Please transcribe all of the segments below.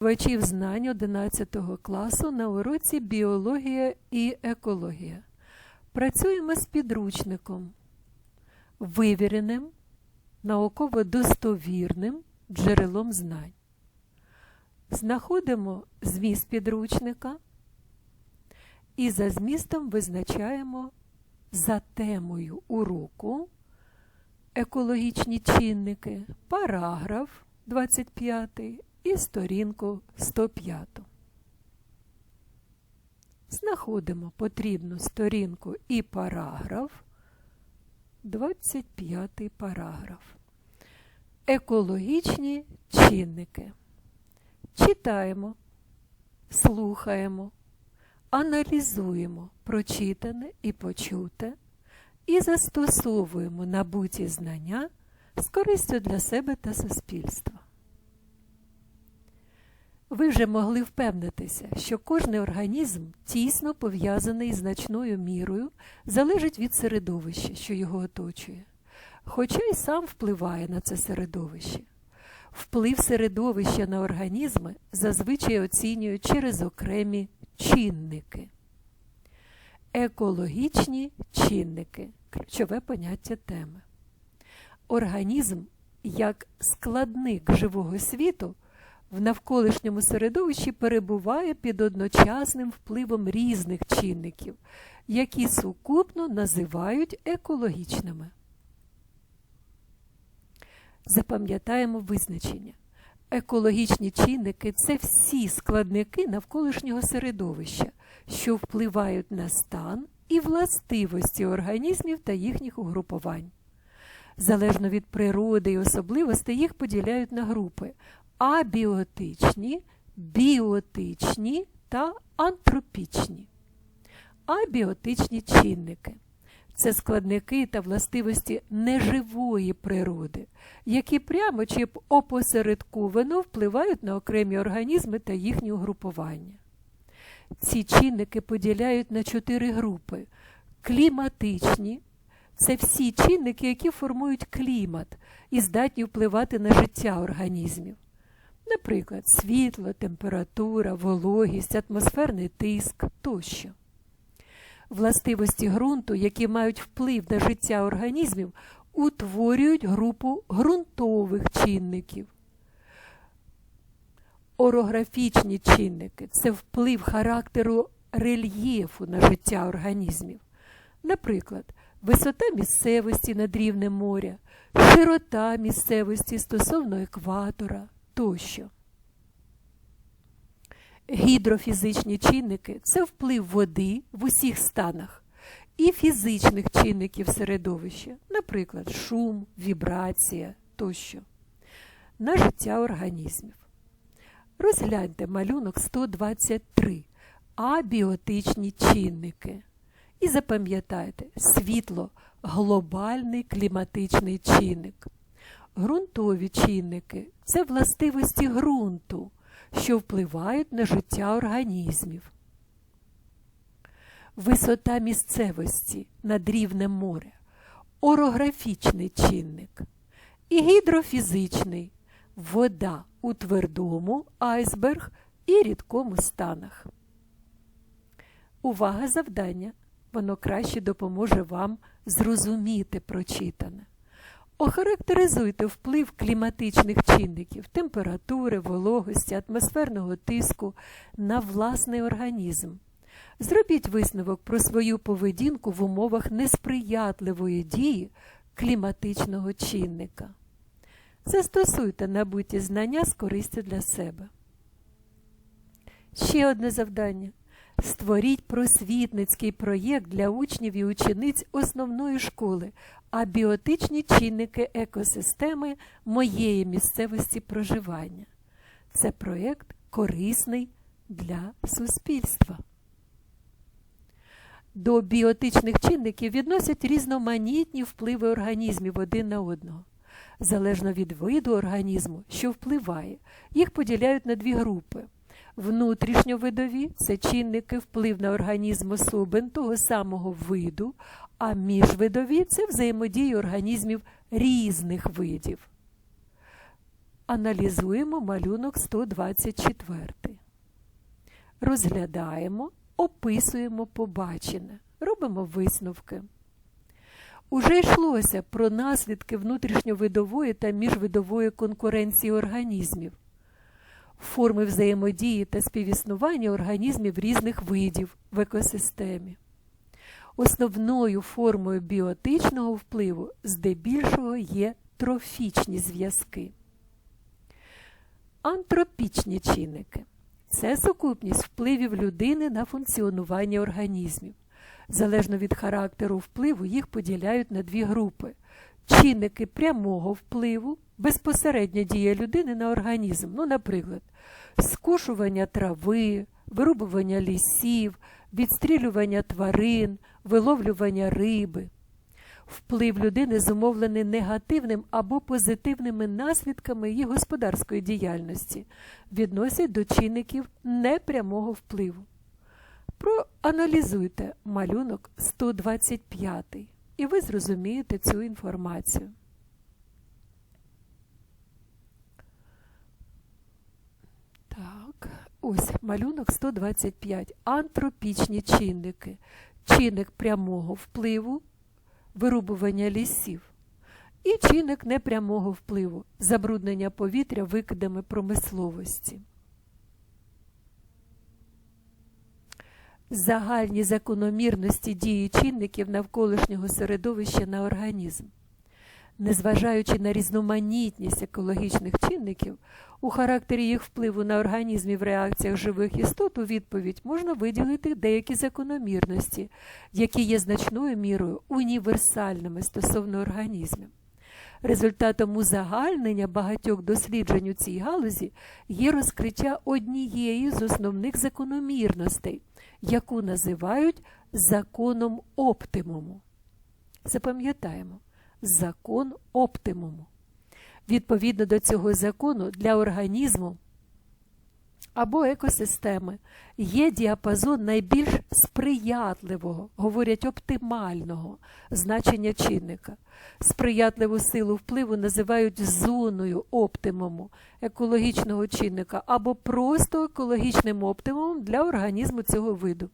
Вачів знань 11 класу на уроці Біологія і екологія. Працюємо з підручником, вивіреним, науково достовірним джерелом знань. Знаходимо зміст підручника і за змістом визначаємо за темою уроку екологічні чинники, параграф 25 і сторінку 105. Знаходимо потрібну сторінку і параграф, 25 параграф. Екологічні чинники. Читаємо, слухаємо, аналізуємо прочитане і почуте і застосовуємо набуті знання з користю для себе та суспільства. Ви вже могли впевнитися, що кожний організм тісно пов'язаний значною мірою залежить від середовища, що його оточує, хоча й сам впливає на це середовище. Вплив середовища на організми зазвичай оцінюють через окремі чинники. Екологічні чинники ключове поняття теми. Організм як складник живого світу в навколишньому середовищі перебуває під одночасним впливом різних чинників, які сукупно називають екологічними. Запам'ятаємо визначення. Екологічні чинники це всі складники навколишнього середовища, що впливають на стан і властивості організмів та їхніх угрупувань. Залежно від природи і особливостей їх поділяють на групи абіотичні, біотичні та антропічні. Абіотичні чинники це складники та властивості неживої природи, які прямо чи опосередковано впливають на окремі організми та їхні угрупування. Ці чинники поділяють на чотири групи: кліматичні це всі чинники, які формують клімат і здатні впливати на життя організмів. Наприклад, світло, температура, вологість, атмосферний тиск тощо. Властивості ґрунту, які мають вплив на життя організмів, утворюють групу ґрунтових чинників. Орографічні чинники це вплив характеру рельєфу на життя організмів. Наприклад, висота місцевості над рівнем моря, широта місцевості стосовно екватора тощо. Гідрофізичні чинники це вплив води в усіх станах і фізичних чинників середовища, наприклад, шум, вібрація тощо, на життя організмів. Розгляньте малюнок 123 абіотичні чинники. І запам'ятайте, світло глобальний кліматичний чинник. Грунтові чинники це властивості ґрунту, що впливають на життя організмів. Висота місцевості над рівнем моря, орографічний чинник і гідрофізичний вода у твердому айсберг і рідкому станах. Увага завдання! Воно краще допоможе вам зрозуміти прочитане. Охарактеризуйте вплив кліматичних чинників, температури, вологості, атмосферного тиску на власний організм. Зробіть висновок про свою поведінку в умовах несприятливої дії кліматичного чинника. Застосуйте набуті знання з користю для себе. Ще одне завдання. Створіть просвітницький проєкт для учнів і учениць основної школи, абіотичні чинники екосистеми моєї місцевості проживання. Це проєкт корисний для суспільства. До біотичних чинників відносять різноманітні впливи організмів один на одного. Залежно від виду організму, що впливає, їх поділяють на дві групи. Внутрішньовидові це чинники вплив на організм особин того самого виду, а міжвидові це взаємодії організмів різних видів. аналізуємо малюнок 124. Розглядаємо, описуємо побачене, робимо висновки. Уже йшлося про наслідки внутрішньовидової та міжвидової конкуренції організмів, форми взаємодії та співіснування організмів різних видів в екосистемі. Основною формою біотичного впливу здебільшого є трофічні зв'язки. Антропічні чинники це сукупність впливів людини на функціонування організмів. Залежно від характеру впливу, їх поділяють на дві групи: чинники прямого впливу, безпосередня дія людини на організм, ну, наприклад, скушування трави, вирубування лісів, відстрілювання тварин, виловлювання риби. Вплив людини зумовлений негативним або позитивними наслідками її господарської діяльності, відносять до чинників непрямого впливу. Проаналізуйте малюнок 125 і ви зрозумієте цю інформацію. Так, ось малюнок 125. Антропічні чинники. Чинник прямого впливу, вирубування лісів. І чинник непрямого впливу забруднення повітря викидами промисловості. Загальні закономірності дії чинників навколишнього середовища на організм. Незважаючи на різноманітність екологічних чинників, у характері їх впливу на організм і в реакціях живих істот у відповідь можна виділити деякі закономірності, які є значною мірою універсальними стосовно організмів. Результатом узагальнення багатьох досліджень у цій галузі є розкриття однієї з основних закономірностей, яку називають законом оптимуму. Запам'ятаємо, закон оптимуму. Відповідно до цього закону для організму або екосистеми є діапазон найбільш сприятливого, говорять оптимального значення чинника. Сприятливу силу впливу називають зоною оптимуму екологічного чинника або просто екологічним оптимумом для організму цього виду.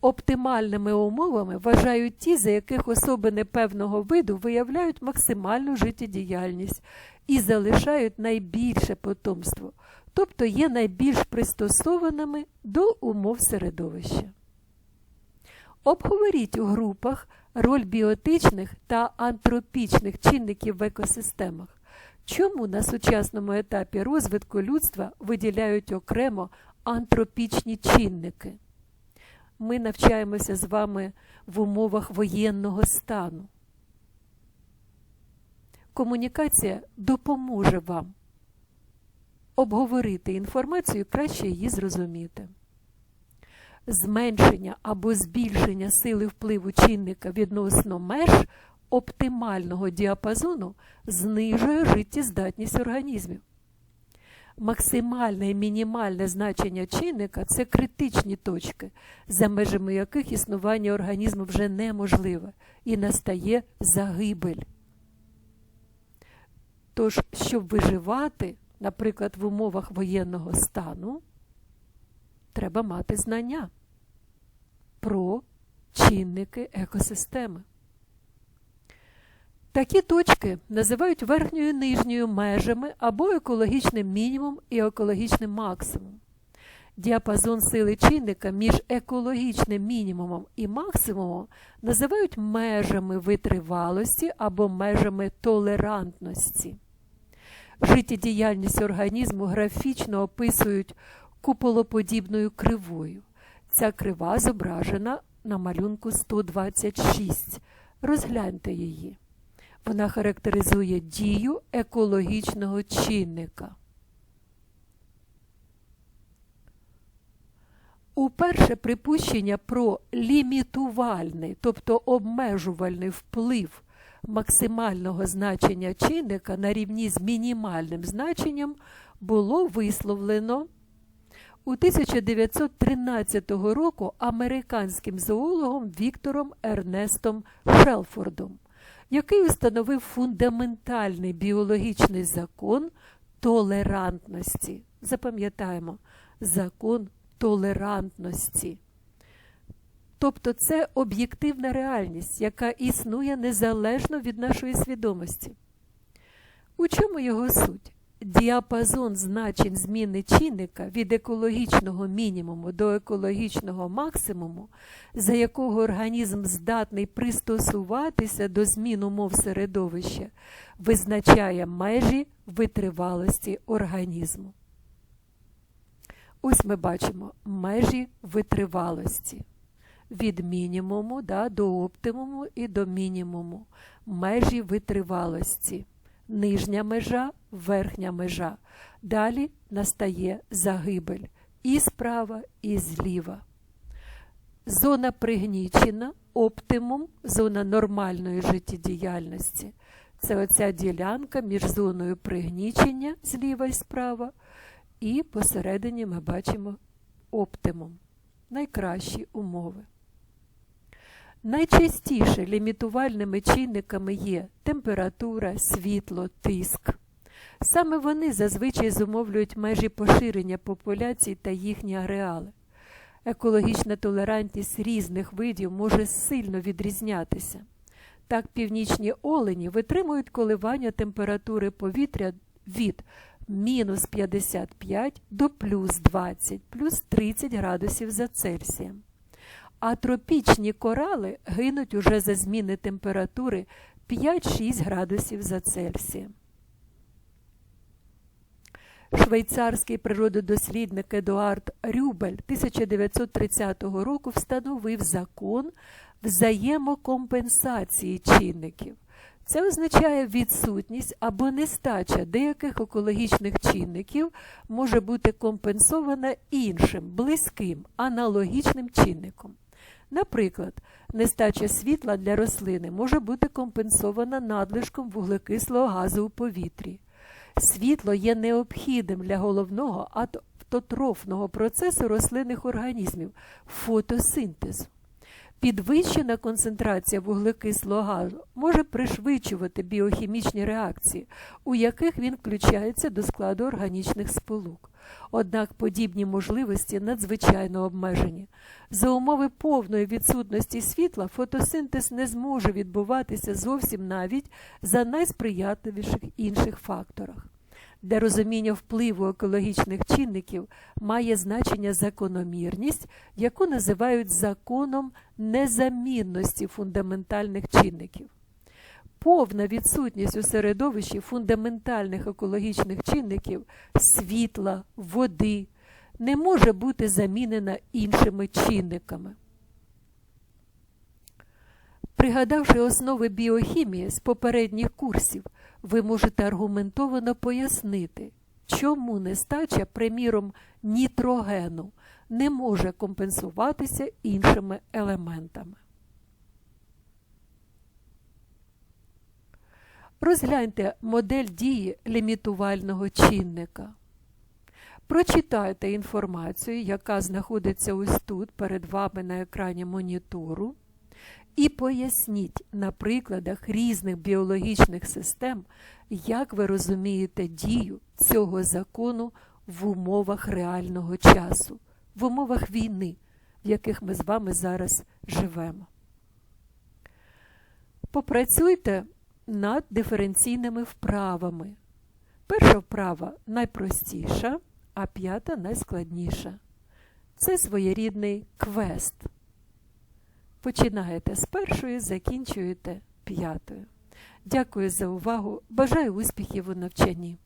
Оптимальними умовами вважають ті, за яких особини певного виду виявляють максимальну життєдіяльність і залишають найбільше потомство, тобто є найбільш пристосованими до умов середовища. Обговоріть у групах роль біотичних та антропічних чинників в екосистемах. Чому на сучасному етапі розвитку людства виділяють окремо антропічні чинники? Ми навчаємося з вами в умовах воєнного стану. Комунікація допоможе вам обговорити інформацію, краще її зрозуміти. Зменшення або збільшення сили впливу чинника відносно меж оптимального діапазону знижує життєздатність організмів. Максимальне і мінімальне значення чинника це критичні точки, за межами яких існування організму вже неможливе і настає загибель. Тож, щоб виживати, наприклад, в умовах воєнного стану, треба мати знання про чинники екосистеми. Такі точки називають верхньою і нижньою межами або екологічним мінімум і екологічним максимум. Діапазон сили чинника між екологічним мінімумом і максимумом називають межами витривалості або межами толерантності. Життєдіяльність організму графічно описують куполоподібною кривою. Ця крива зображена на малюнку 126. Розгляньте її. Вона характеризує дію екологічного чинника. Уперше припущення про лімітувальний, тобто обмежувальний вплив максимального значення чинника на рівні з мінімальним значенням було висловлено у 1913 року американським зоологом Віктором Ернестом Шелфордом, який установив фундаментальний біологічний закон толерантності. Запам'ятаємо, закон толерантності. Тобто це об'єктивна реальність, яка існує незалежно від нашої свідомості. У чому його суть? Діапазон значень зміни чинника від екологічного мінімуму до екологічного максимуму, за якого організм здатний пристосуватися до змін умов середовища, визначає межі витривалості організму. Ось ми бачимо межі витривалості від мінімуму да, до оптимуму і до мінімуму, межі витривалості, нижня межа, верхня межа. Далі настає загибель і справа, і зліва. Зона пригнічена, оптимум, зона нормальної життєдіяльності. Це оця ділянка між зоною пригнічення зліва і справа, і посередині ми бачимо оптимум найкращі умови. Найчастіше лімітувальними чинниками є температура, світло, тиск. Саме вони зазвичай зумовлюють межі поширення популяцій та їхні ареали. Екологічна толерантність різних видів може сильно відрізнятися. Так, північні олені витримують коливання температури повітря від мінус 55 до плюс 20, плюс 30 градусів за Цельсієм. А тропічні корали гинуть уже за зміни температури 5-6 градусів за Цельсієм. Швейцарський природодослідник Едуард Рюбель 1930 року встановив закон взаємокомпенсації чинників. Це означає відсутність або нестача деяких екологічних чинників може бути компенсована іншим, близьким, аналогічним чинником. Наприклад, нестача світла для рослини може бути компенсована надлишком вуглекислого газу у повітрі. Світло є необхідним для головного автотрофного процесу рослинних організмів фотосинтезу. Підвищена концентрація вуглекислого газу може пришвидшувати біохімічні реакції, у яких він включається до складу органічних сполук. Однак подібні можливості надзвичайно обмежені. За умови повної відсутності світла фотосинтез не зможе відбуватися зовсім навіть за найсприятливіших інших факторах. Для розуміння впливу екологічних чинників має значення закономірність, яку називають законом незамінності фундаментальних чинників. Повна відсутність у середовищі фундаментальних екологічних чинників світла, води не може бути замінена іншими чинниками. Пригадавши основи біохімії з попередніх курсів, ви можете аргументовано пояснити, чому нестача, приміром, нітрогену не може компенсуватися іншими елементами. Розгляньте модель дії лімітувального чинника. Прочитайте інформацію, яка знаходиться ось тут перед вами на екрані монітору, і поясніть на прикладах різних біологічних систем, як ви розумієте дію цього закону в умовах реального часу, в умовах війни, в яких ми з вами зараз живемо. Попрацюйте над диференційними вправами. Перша вправа найпростіша, а п'ята найскладніша. Це своєрідний квест. Починаєте з першої, закінчуєте п'ятою. Дякую за увагу. Бажаю успіхів у навчанні.